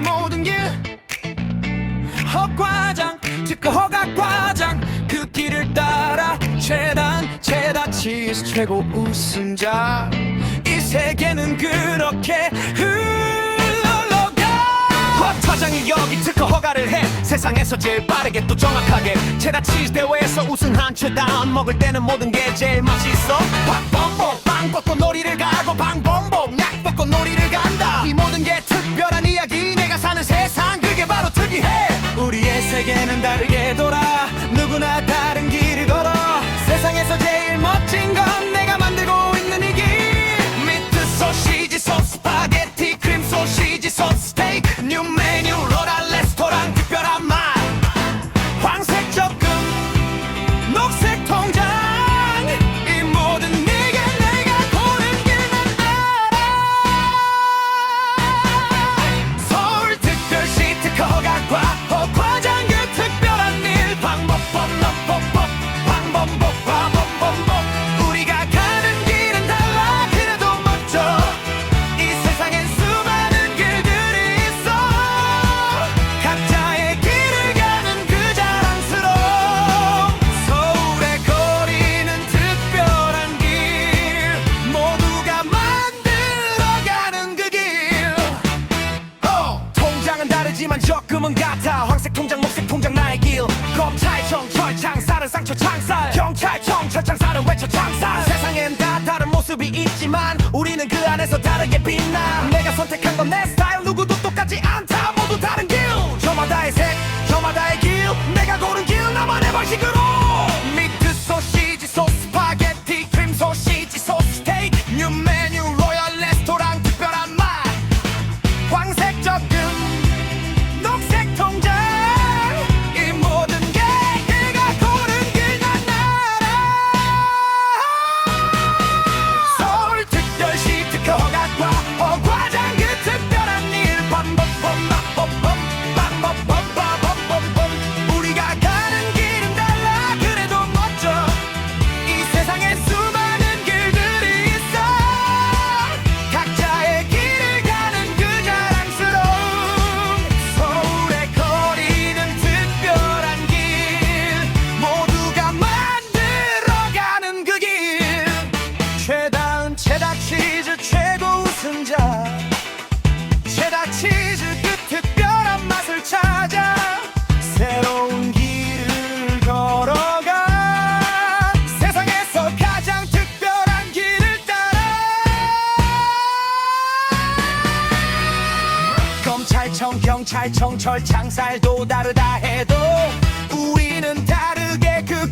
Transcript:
내 모든 길. 헛과장 특허 허가과장 그 길을 따라 최단 최다 치스 최고 우승자. 이 세계는 그렇게 흘러가 허차장이 여기 특허 허가를 해. 세상에서 제일 빠르게 또 정확하게. 체다 치즈 대회에서 우승한 최단. 먹을 때는 모든 게 제일 맛있어. 뭐, 뭐, 빵 뻔뻔 빵 뻗고 놀이를 가고 방 다르지만 적금은 같아. 황색 통장 녹색 통장 나의 길. 검찰청 철창살은 상처 창살. 경찰청 철창살은 외쳐 창살. 세상엔 다 다른 모습이 있지만 우리는 그 안에서 다르게 빛나. 내가 선택한 건내 검찰청 경찰청 철창살도 다르다 해도 우리는 다르게 그